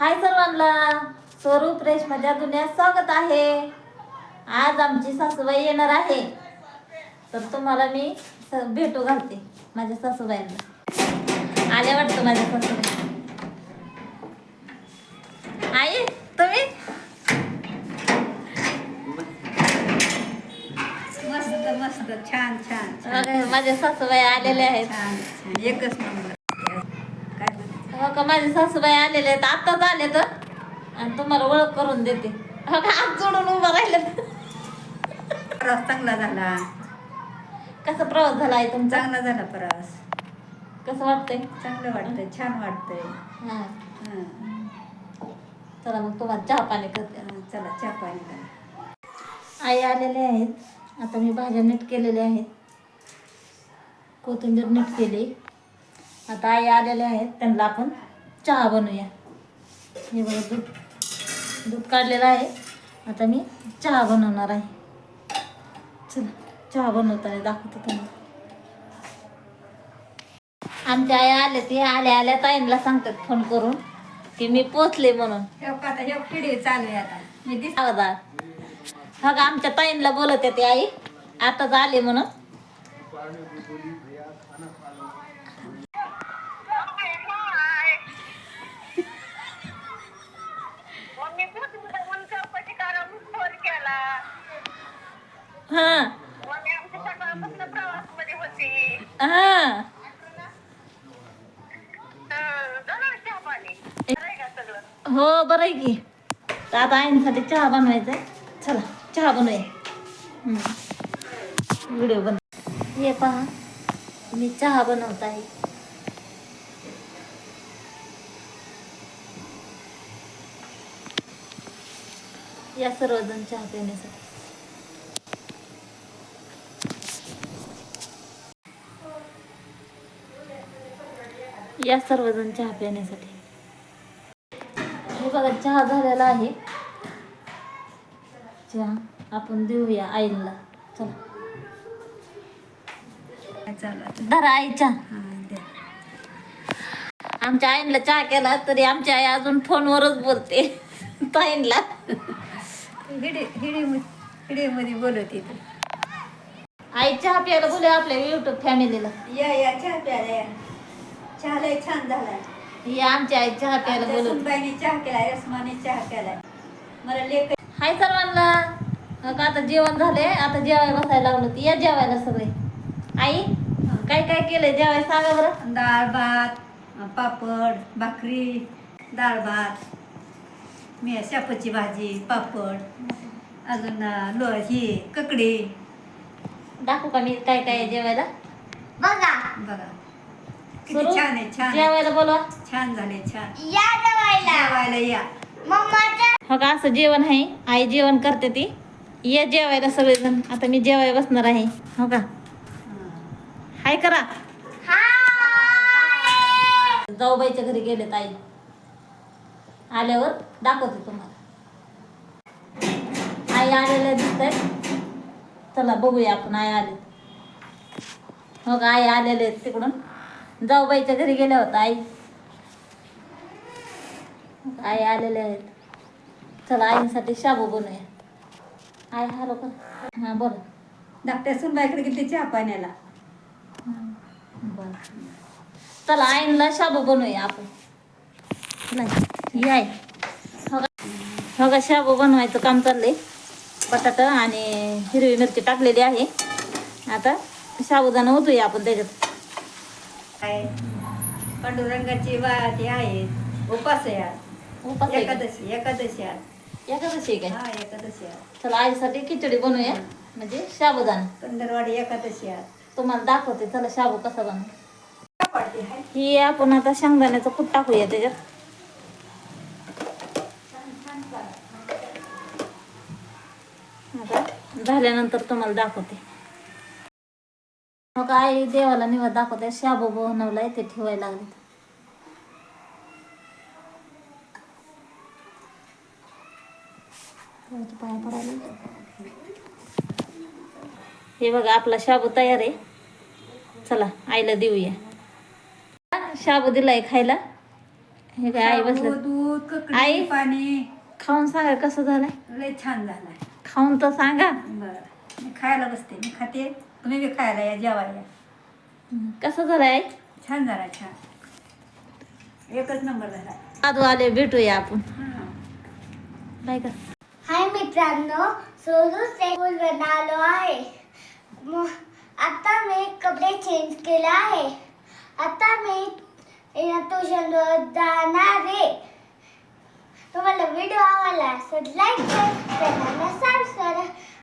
हाय सर्वांना. स्वरूप रेशमाच्या दुनियात स्वागत आहे. आज आमची सासूबाई येणार आहे. तर तुम्हाला मी भेटू घालते माझ्या सासूबाईंना. आल्या वाटतं माझ्या सासूबाई. आई तुम्ही? मस्त मस्त. छान छान माझ्या सासूबाई आलेल्या आहेत. एकच नंबर. का माझे सासूबाई आलेले आहेत? आत्ताच आले तर? आणि तुम्हाला ओळख करून देते. हो का? हात जोडून उभं राहिले प्रवास चांगला झाला. कसा प्रवास झाला आहे तुमचा? चांगला झाला प्रवास. कसं वाटतंय? चांगलं वाटतंय छान वाटतंय. हा. हं. चला मग तुम्हाला चहा पाणी करते. हं, चला चहा पाणी करा. आई आलेले आहेत. आता मी भाज्या नीट केलेल्या आहेत. कोथिंबीर नीट केली. आता आई आलेले आहेत त्यांना आपण चहा बनवूया. हे बघा दूध दूध काढलेलं आहे. आता मी चहा बनवणार आहे. चला चहा बनवताना दाखवते तुम्हाला. आमच्या आई आले ते आल्या आल्या ताईंना सांगतात फोन करून की मी पोचले म्हणून. आता हा का आमच्या ताईंला बोलत आहे ती आई. आताच आले म्हणून मम्मी म्हणून चौकशी करा म्हणून फोन केला हा. हा. हं, बरं आहे का सगळं? हो बरं आहे की. तर आता आईंसाठी चहा बनवायचा आहे चला चहा बनवूया. व्हिडिओ बन हे पहा मी चहा बनवत आहे. या सर्वजण चहा पिण्यासाठी. या सर्वजण चहा पिण्यासाठी. हे बघा चहा झालेला आहे. चहा आपण देऊया आईला. चला? धरा आई चहा. हं. आमच्या आईला चहा केला तरी आमची आई अजून फोनवरच बोलते. ताईंला. हिडी हिडी हिडीमध्ये बोलत येते आई चहा प्यायला बोलूया आपल्या युट्यूब फॅमिलीला या या चहा प्यायला या. चहा लय छान झालाय. ही आमची आई चहा प्यायला आमच्या सुनबाईने चहा केलाय रसमाने चहा केलाय. मला लेख हाय सर्वांना. अगं आता जेवण झाले आता जेवायला बसायला लागलो ती. या जेवायला सगळे. आई काय काय केलंय जेवायला सांगा बरं. डाळ भात पापड भाकरी डाळ भात. मी शापाची भाजी पापड अजून लो ही ककडी. दाखवू का मी काय काय आहे जेवायला? बघा. बघा. किती सुरू? छान आहे छान. जेवायला बोलवा. छान झाले छान. या जेवायला. जेवायला या. मम्माच्या हो का असं जेवण आहे. आई जेवण करते ती. ये जेवायला सगळेजण. आता मी जेवायला बसणार आहे. हो का? हाय करा. जाऊबाईच्या घरी गेलेत आई. आल्यावर दाखवते तुम्हाला. आई आलेल्या दिसत चला बघूया आपण आई आले. हो का आई आलेले आहेत तिकडून. जाऊबाईच्या घरी गेल्या होत्या आई. आई आलेले आहेत. चला आईसाठी शाबू बनवूया. आई हॅलो कर हां बोला. धाकट्या सुनबाईकडे गेली चहा पाण्याला. बरं. चला आईला शाबू बनवूया आपण. नाही हो. का का शाबू बनवायचं काम चाललंय. बटाटा आणि हिरवी मिरची टाकलेली आहे. आता साबुदाणा ओतूया आपण त्याच्यात. पांडुरंगाची वा ते आहे. उपास आहे आज. उपास आहे का? एकादशी एकादशी आज. एकादशी आहे काय? हा एकादशी आज. चला आईसाठी खिचडी बनवूया. म्हणजे साबुदाणा पंढरवाडी एकादशी आज. तुम्हाला दाखवते चला शाबू कसा बनव? ही आपण आता शेंगदाण्याचं कूट टाकूया त्याच्यात. झाल्यानंतर तुम्हाला दाखवते. मग आई देवाला निवड दाखवते शाबू बनवलाय ते ठेवायला लागले. हे बघा आपला शाबू तयार आहे. चला आईला देऊया. शाबू दिलाय खायला. हे काय आई बसलं आई? पाणी. खाऊन सांगा कसं झालंय. लय छान झालाय. खाऊन तर सांगा. मी खायला बसते. मी खाते. तुम्ही बी खायला या जेवायला कसं झालंय? छान झाला छान. एकच नंबर झाला. आदू आले भेटूया आपण. हां. बाय का? हाय मित्रांनो सोनू स्कूल आलो आहे. मग आता मी कपडे चेंज केले आहे. आता मी ट्युशनवर जाणार आहे. तुम्हाला व्हिडिओ आवडला असेल लाईक करा सबस्क्राईब